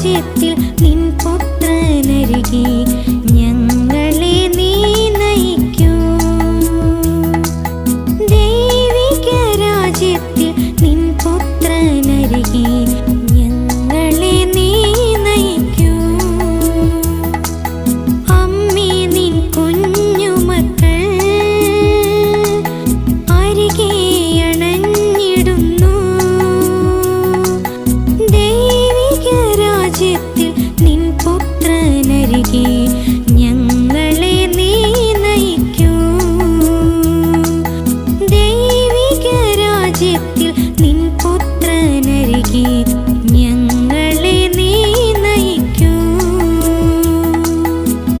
രാജ്യത്തിൽ നിൻ പുത്രനരികെ ciddi